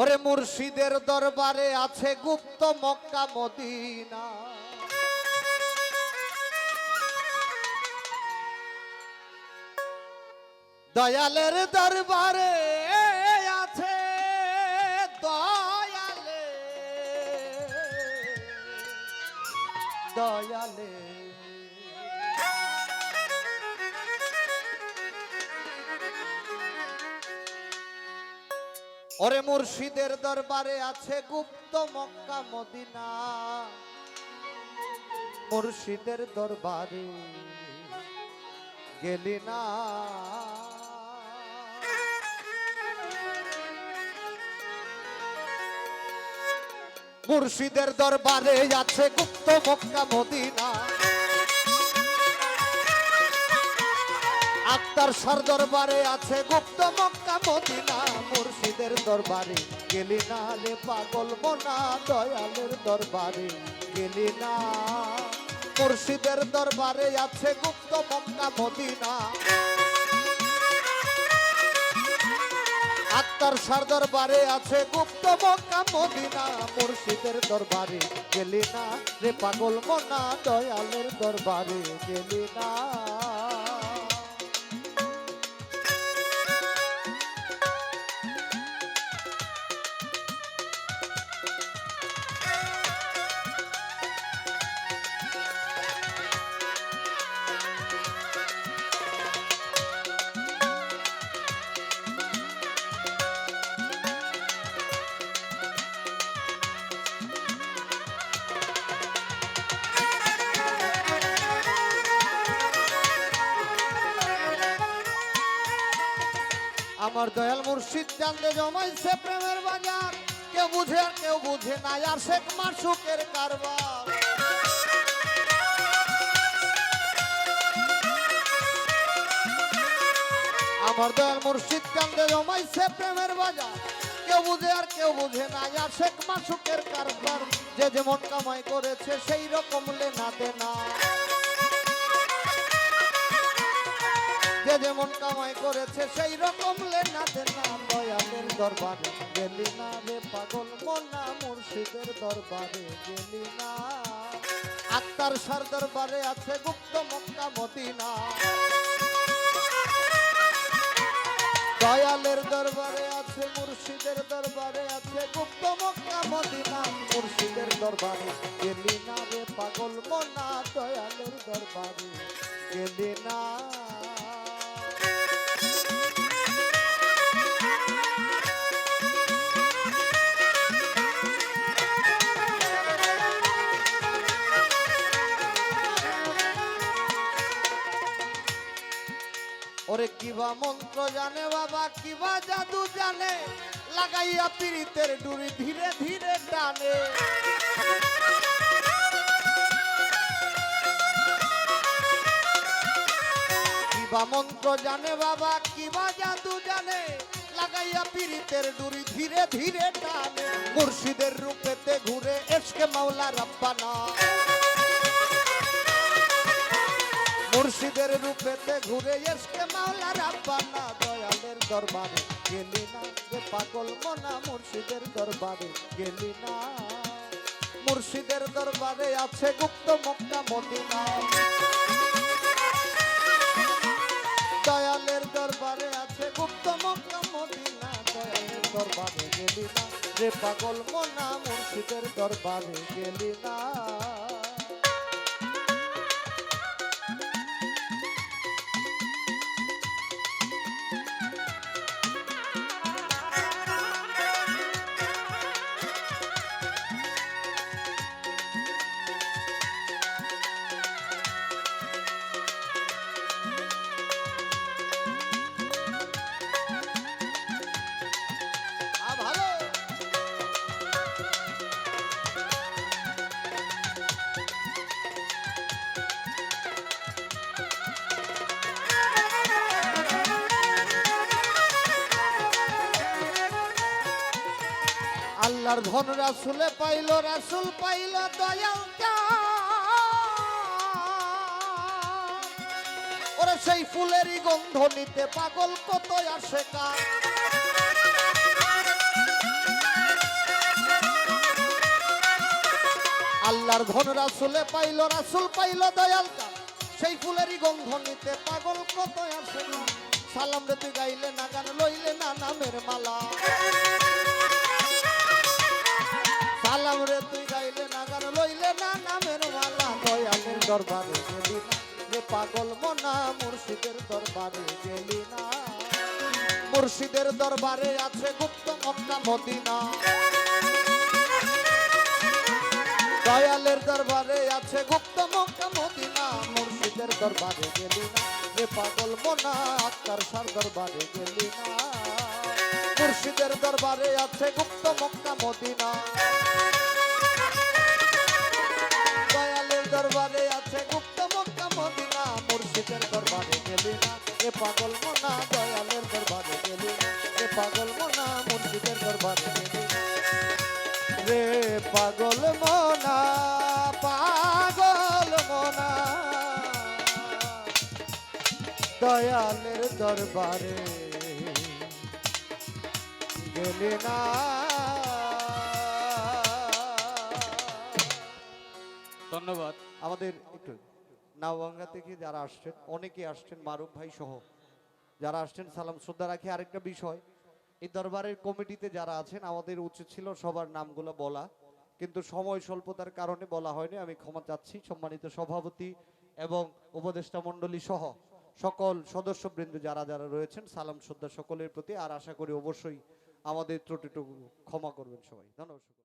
ওরে মুর্শিদের দরবারে আছে গুপ্ত মক্কা মদিনা। দয়ালের দরবারে আছে দয়ালে। দয়ালে। ওরে মুর্শিদের দরবারে আছে গুপ্ত মক্কা, মদিনা। মুর্শিদের দরবারে গেলি না। মুর্শিদের দরবারে আছে গুপ্ত মক্কা, মদিনা। আত্মার সর দরবারে আছে গুপ্ত মক্কা মদিনা, মুর্শিদের দরবারে। গেলি না রে পাগল মোনা, দয়ালের দরবারে। গেলি না। মুর্শিদের দরবারে আছে গুপ্ত মক্কা মদিনা। আত্মার সার দরবারে আছে গুপ্ত মক্কা মদিনা, মুর্শিদের দরবারে। গেলি না রে পাগল মোনা, দয়ালের দরবারে। গেলি না। আমার দয়াল মুর্শিদ চান্দে জমাইছে প্রেমের বাজার। কেউ বুঝে আর কেউ বুঝে না, আর শেখ মাসুকের কারবার। আমার দয়াল মুর্শিদ চান্দে জমাইছে প্রেমের বাজার। কেউ বুঝে আর কেউ বুঝে না, আর শেখ মাসুকের কারবার। যে যেমন কামাই করেছে, সেই রকম লেনা যেমন কামাই করেছে, সেই রকম লেনা দেনা দয়ালের দরবারে। গেলি না রে পাগল মনা মুর্শিদের দরবারে, গেলি না। আত্মার সার দরবারে আছে গুপ্ত মক্কা মদিনা। দয়ালের দরবারে আছে, মুর্শিদের দরবারে আছে গুপ্ত মক্কা মদিনা। মুর্শিদের দরবারে, গেলি না রে পাগল মনা দয়ালের দরবারে, গেলি না। ওরে কিবা মন্ত্র জানে, বাবা, কিবা জাদু জানে, লাগাইয়া পীড়িতের ডুরি ধীরে ধীরে টানে। কিবা মন্ত্র জানে, বাবা, কিবা জাদু জানে, লাগাইয়া পীড়িতের ডুরি ধীরে ধীরে টানে। মুর্শিদের রূপেতে ঘুরে এসকে মাওলা রাব্বানা। মুর্শিদের রূপেতে ঘুরে এসকে মাওলা রাব্বানা দয়ালের দরবারে। গেলি না যে পাগল মনা মুর্শিদের দরবারে, গেলি না। মুর্শিদের দরবারে আছে গুপ্ত মক্কা মদিনা। দয়ালের দরবারে আছে গুপ্ত মক্কা মদিনা। দয়ালের দরবারে গেলি না যে পাগল মনা মুর্শিদের দরবারে, গেলি না। আল্লাহর ধন রাসুলে পাইল, রাসুল পাইল দয়াল ওরে সেই ফুলেরই গন্ধ নিতে পাগল কত আসে কা আল্লাহর ধন রাসুলে পাইল, রাসুল পাইল দয়াল সেই ফুলেরই গন্ধ নিতে পাগল কত আসে সালাম রেতে গাইলে না, গান লইলে না, নামের মালা। দরবারে গেলি না। পাগল মনা, মুর্শিদের দরবারে গেলি না। মুর্শিদের দরবারে আছে গুপ্ত মক্কা, মদিনা। দয়ালের দরবারে আছে গুপ্ত মক্কা, মদিনা। মুর্শিদের দরবারে গেলি না। রে পাগল মোনা আক্তার সার দরবারে গেলি না। মুর্শিদের দরবারে আছে গুপ্ত মক্কা, মদিনা। দরবারে আছে গুপ্ত মক্কা, মদিনা, মুর্শিদের দরবারে গেলি না। রে পাগল মোনা, দয়ালের দরবারে গেলি। রে পাগল মোনা, মুর্শিদের দরবারে গেলি। রে পাগল মোনা পাগল মোনা। দয়ালের দরবারে গেলে না। ধন্যবাদ। আমাদের একটু নাওয়াঙ্গা থেকে যারা আসছেন, অনেকে আসছেন, মারুফ ভাই সহ। যারা আসছেন, সালাম, শ্রদ্ধা রাখি। আরেকটা বিষয়, এই দরবারের কমিটিতে যারা আছেন, আমাদের উচিত ছিল সবার নামগুলো বলা, কিন্তু সময় স্বল্পতার কারণে বলা হয়নি। আমি ক্ষমা চাচ্ছি সম্মানিত সভাপতি এবং উপদেষ্টা মণ্ডলী সহ সকল সদস্যবৃন্দ যারা যারা রয়েছেন, সালাম, শ্রদ্ধা সকলের প্রতি। আর আশা করি অবশ্যই আমাদের ত্রুটিটুকু ক্ষমা করবেন সবাই। ধন্যবাদ।